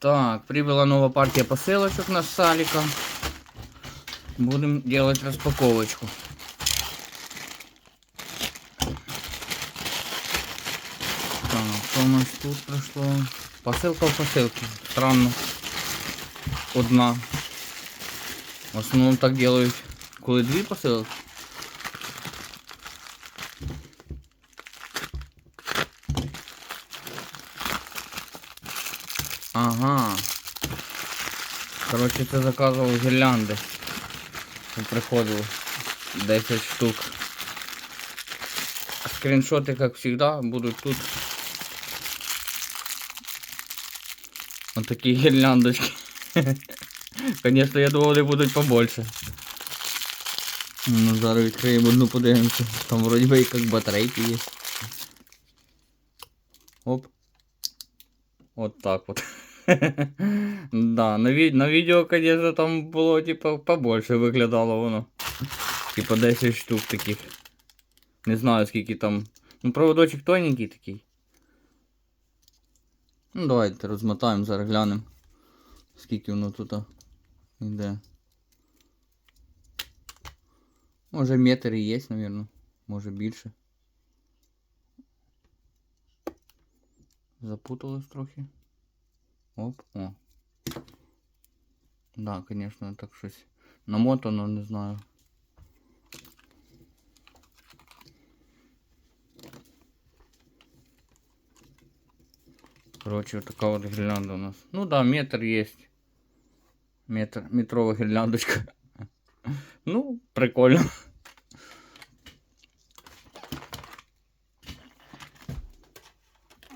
Так, прибыла новая партия посылочек на Салика. Будем делать распаковочку. Так, что у нас тут прошло? Посылка в посылке. Странно. Одна. В основном так делають, коли дві посилки. Ага. Коротше, це заказував гірлянди. Це приходило 10 штук. Скріншоти, як завжди, будуть тут. Ось такі гірляндочки. Конечно, я думав, вони будуть побольше. Ну, зараз відкриємо одну подивимося. Там вроді би як батарейки є. Оп. Вот так вот. да, на, ви... на відео, конечно, там було, типа, побольше виглядало воно. Типа 10 штук таких. Не знаю скільки там. Ну, проводочок тоненький такий. Ну, давайте розмотаємо, зараз глянемо. Скільки воно тут йде. Може метр і є, наверное. Може більше. Запуталось трохи. Оп, о. Да, конечно, так щось намотано, не знаю. Короче, вот такая вот гирлянда у нас. Ну да, метр есть. Метр, метровая гирляндочка. Ну, прикольно.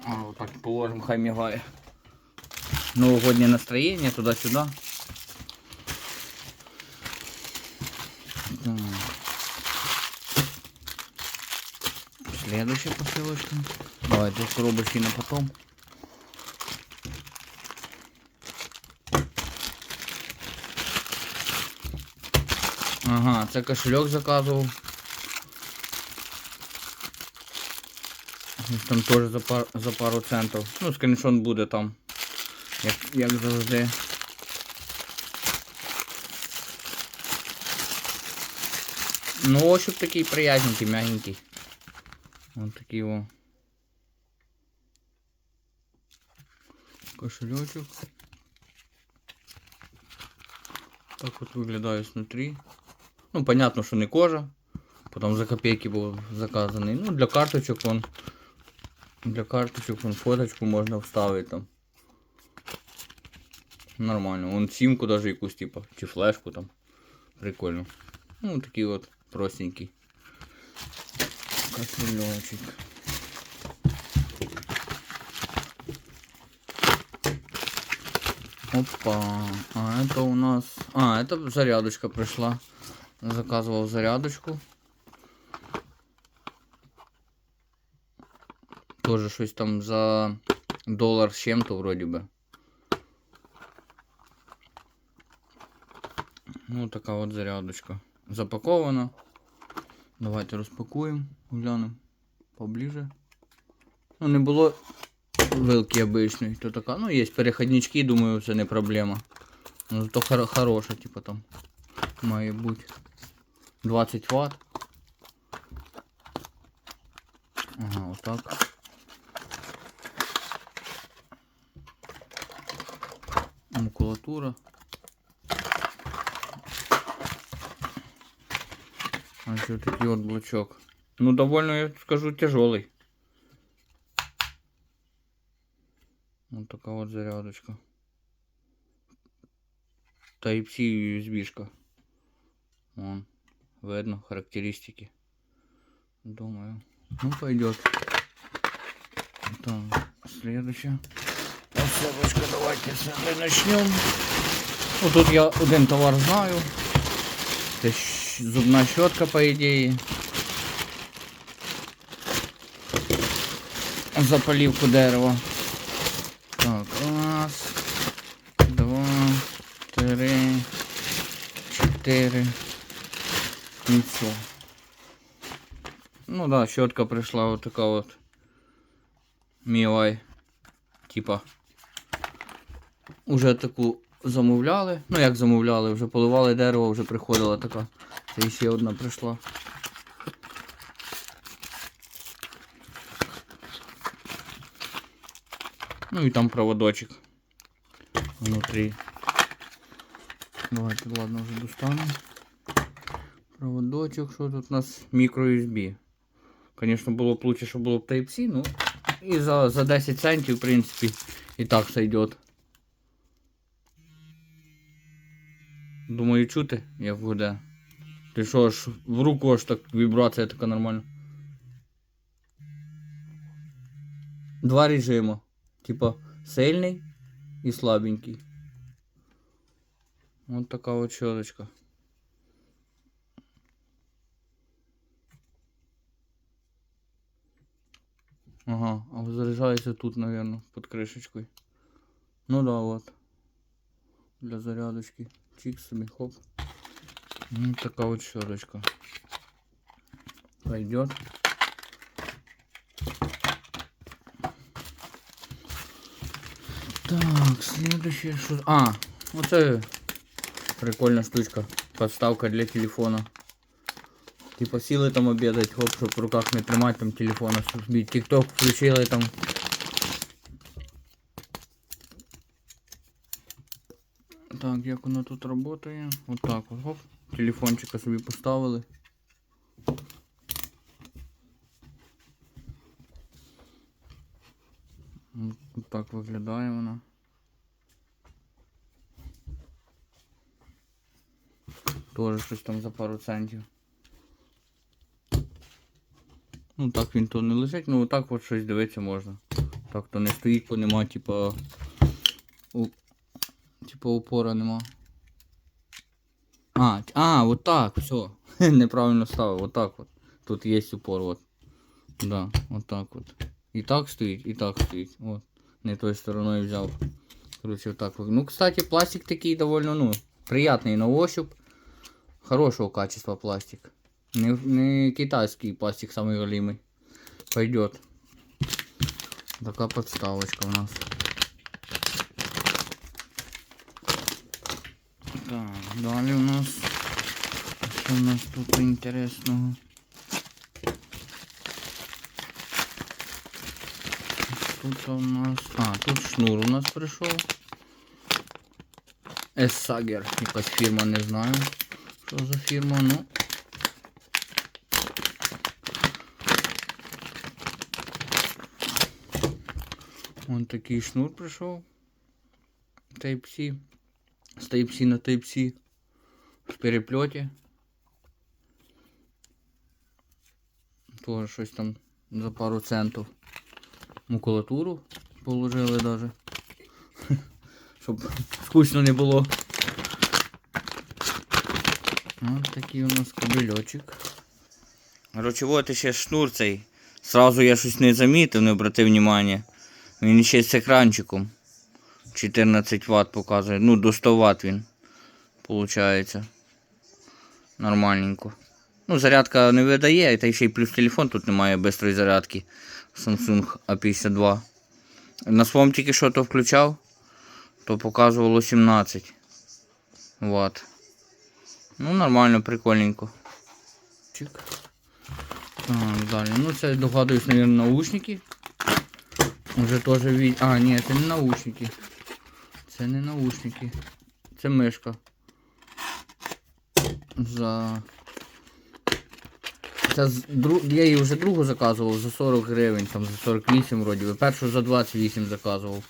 А, вот так положим, хай мигає. Новогоднее настроение туда-сюда. Следующая посылочка. Давайте коробочки на потом. Ага, це кошельок заказував. Ось Там теж за, пар, за пару центів. Ну, скріншот буде там. Як, як завжди. Ну, ощуп такий приятненький, мягенький. Ось такий о. Кошелечок. Так вот виглядає снутрі. Ну, понятно, що не кожа. Потім за копейки був заказаний. Ну, для карточок вон. Для карточок вон фоточку можна вставити там. Нормально. Вон симку даже якусь, типа, чи флешку там. Прикольно. Ну, такий от простенький. Кошелечек. Опа. А это у нас... А, это зарядочка пришла. Заказывал зарядочку. Тоже щось там за доллар с чем-то вроде бы. Ну, така от зарядочка. Запакована. Давайте розпакуємо, глянемо поближе. Ну, не було вилки обичної, то така. Ну, є переходнички, думаю, це не проблема. Ну, то хор хороша, типа там. Має бути. 20 Вт. Ага, отак. Макулатура. А что такой вот блочок? Ну, довольно, я скажу, тяжелый. Вот такая вот зарядочка. Type-C USB-шка. Вон, видно характеристики. Думаю. Ну, пойдет. Так, следующее. Посылочка, давайте с этой начнем. Ну, тут я один товар знаю. Це щ- зубна щотка, по ідеї. За полівку дерева. Так, раз, два, три, чотири. Все. Ну да, щотка прийшла вот така от. Мілай. Типа. Уже таку замовляли. Ну як замовляли, вже поливали дерево, вже приходила така. Це ще одна прийшла. Ну і там проводочок внутрі. Давайте, ладно, вже достанемо. Проводочок, що тут у нас? Мікро USB. Звісно, було б лучше, щоб було б Type-C, ну. І за, за 10 центів, в принципі, і так сойдет. Думаю, чути, як буде. Ти що ж, в руку аж так вібрація така нормальна. Два режима. Типа сильний і слабенький. Вот така от щоточка. Ага, а заряджається тут, наверное, под крышечкой. Ну да, вот. Для зарядочки. Чик собі, хоп. Ну, така вот щеточка. Пойдет. Так, следующее что... А, вот это прикольная штучка. Подставка для телефона. Типа сіли там обідать, хоп, щоб в руках не тримати там телефона, собі тік-ток включили там. Так, як воно тут працює? Отак от, хоп. Телефончика собі поставили. М, Так виглядає вона. Тоже щось там за пару центів. Ну так він то не лежить, ну отак от щось дивитися можна. Так то не стоїть, бо нема, типа. У... Типа упора нема. А, т- а, вот так, все. Неправильно ставив, вот так вот. Тут є упор, вот. Да, вот так вот. І так стоїть, і так стоїть. Вот. Не той стороною взяв. Короче, вот так вот. Ну, кстати, пластик такий довольно, ну, приятный на ощупь. Хорошего качества пластик. Не, не китайский пластик самый голимый. Пойдет. Такая подставочка у нас. Так, далі у нас. Що у нас тут інтересного? Тут у нас. А, тут шнур у нас прийшов. Ессагер, якась фірма, не знаю. Що за фірма, ну. Вон такий шнур прийшов. Type-C. З Type-C на Type-C. В перепльоті. Тоже щось там за пару центів. Макулатуру положили даже. Щоб скучно не було. Ось такий у нас кабельочок. Короче, вот ще шнур цей. Сразу я щось не замітив, не обратив внимання. Він ще з екранчиком. 14 Вт показує. Ну, до 100 Вт він. Получається. Нормальненько. Ну, зарядка не видає, та ще й плюс телефон тут немає бистрої зарядки. Samsung A52. На своєму тільки що то включав, то показувало 17 Вт. Ну, нормально, прикольненько. Так, далі. Ну, це догадуюсь, мабуть, наушники. Уже теж від... А, ні, це не наушники. Це не наушники. Це мишка. За. Це дру... Я її вже другу заказував за 40 гривень, там за 48 вроді. би. Першу за 28 заказував.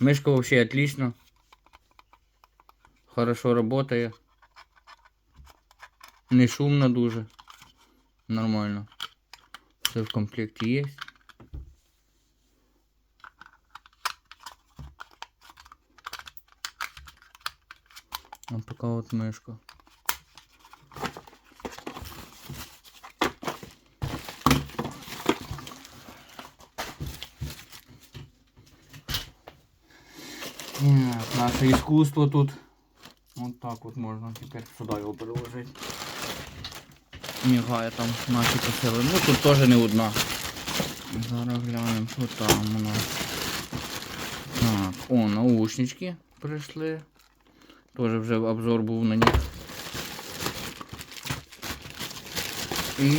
Мишка взагалі отлично. Хорошо работає. Не шумно дуже. Нормально. Все в комплекті є. Вот такая вот мышка. Так, наше искусство тут. Вот так вот можно теперь сюда его переложить. Мігає там наші посили. Ну тут теж не одна. Зараз глянемо, що там у нас. Так, о, наушнички прийшли. Тоже вже обзор був на них. І...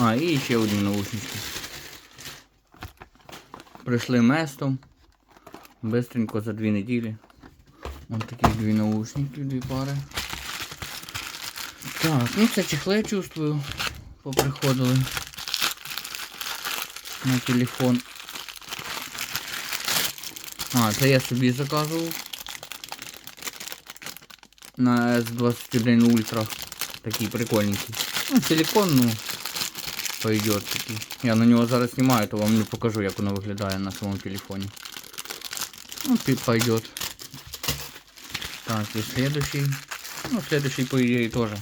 А, і ще одні наушнички. Прийшли местом. Бистренько за дві неділі. Ось такі дві наушники, дві пари. Так, ну це чехли чувствую. Поприходили. На телефон. А, це я собі заказував. На S21 Ultra. Такий прикольненький. Ну, силикон, ну, пойдет такий. Я на нього зараз знімаю, то вам не покажу, як воно виглядає на своєму телефоні. Ну, пи- пойдет. Так, и следующий. Ну, следующий, по идее, тоже.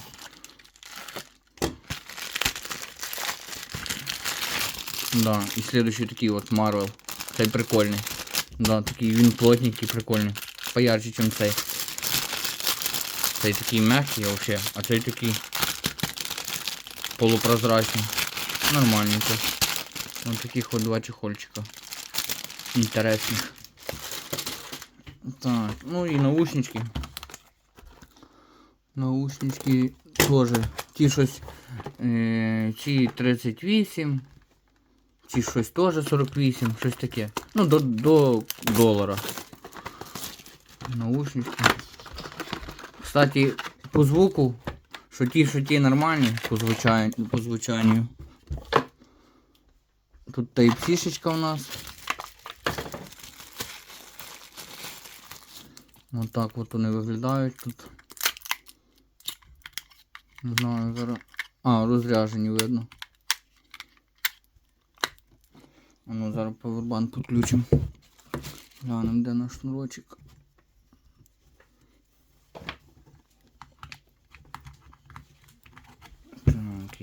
Да, и следующий такий вот Marvel. Цей прикольний. Да, такий він плотненький, прикольний. Поярче, ніж цей. Цей такий м'який вообще, а цей такий полупрозрачний. Нормальненько. Вот таких вот два чехольчика. Интересных. Так, ну і наушнички. Наушнички теж. Ті щось. Е, ці 38. Ці щось теж 48, щось таке. Ну, до, до долара. Наушнички. Кстати, по звуку, що ті, що ті нормальні, по звучанню. По звучанню. Тут тайп-сішечка у нас. Ось так от вони виглядають тут. Не знаю, зараз. А, розряжені видно. А ну зараз повербанк підключимо. Глянемо, де наш шнурочок.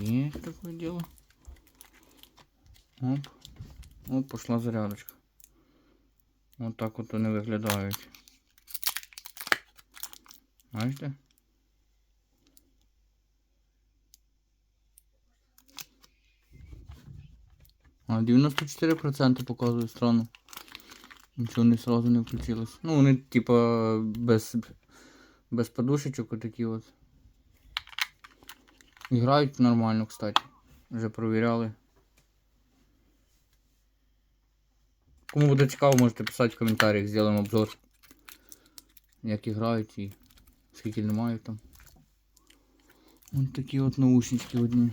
Так, є таке діло. Оп. Оп, пошла зарядочка. Ось так от вони виглядають. Бачите? А, 94% показує странно. Нічого не сразу не включилось. Ну, вони типа без, без подушечок отакі от. Грають нормально, кстати. Вже провіряли. Кому буде цікаво, можете писати в коментарях, зробимо обзор. Як грають і скільки не там. Ось такі от наушнички одні.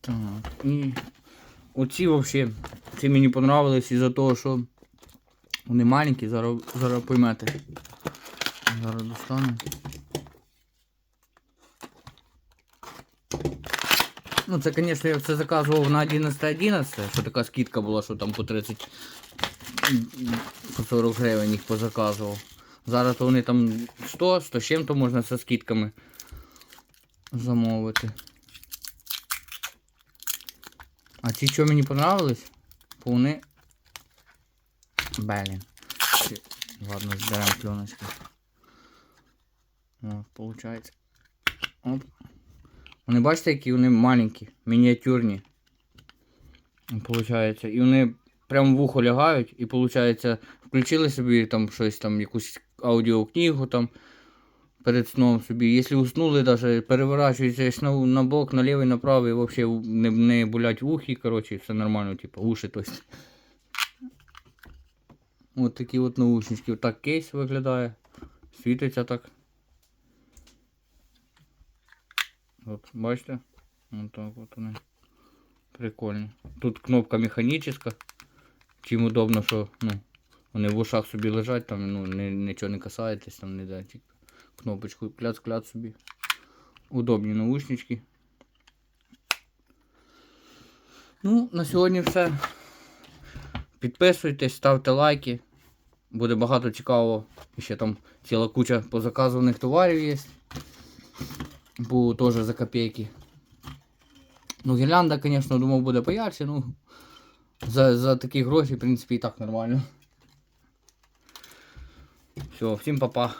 Так, і оці взагалі, ці мені понравились із-за того, що вони маленькі, зараз, зараз поймете. Зараз достану. Ну, це, звісно, я це заказував на 11.11, що така скидка була, що там по 30 по 40 гривень їх позаказував. Зараз то вони там 100, 100 з чим-то можна зі скидками замовити. А ті, що мені понравились, то вони. Блін. Чи- Ладно, зберемо пленочку. О, получається. Оп. Вони бачите, які вони маленькі, мініатюрні. Получається. І вони прямо в ухо лягають, і получається, включили собі там щось там, якусь аудіокнигу там перед сном собі. Якщо уснули, даже переворачуєтесь на, на бок, на лівий, на правий, взагалі не, не болять вухи, коротше, все нормально, типу, уші то От такі от наушнички. Так кейс виглядає. Світиться так. От, бачите? От так от вони. Прикольні. Тут кнопка механічна. Чим удобно, що ну, вони в ушах собі лежать, там ну, ни, нічого не касаєтесь, там не да, тільки кнопочку кляц-кляц собі. Удобні наушнички. Ну, на сьогодні все. Підписуйтесь, ставте лайки. Буде багато цікавого. Ще там ціла куча позаказуваних товарів є. Бо теж за копейки. Ну, гірлянда, звісно, думав буде поярче, ну. За, за такі гроші, в принципі, і так нормально. Все, всім па-па.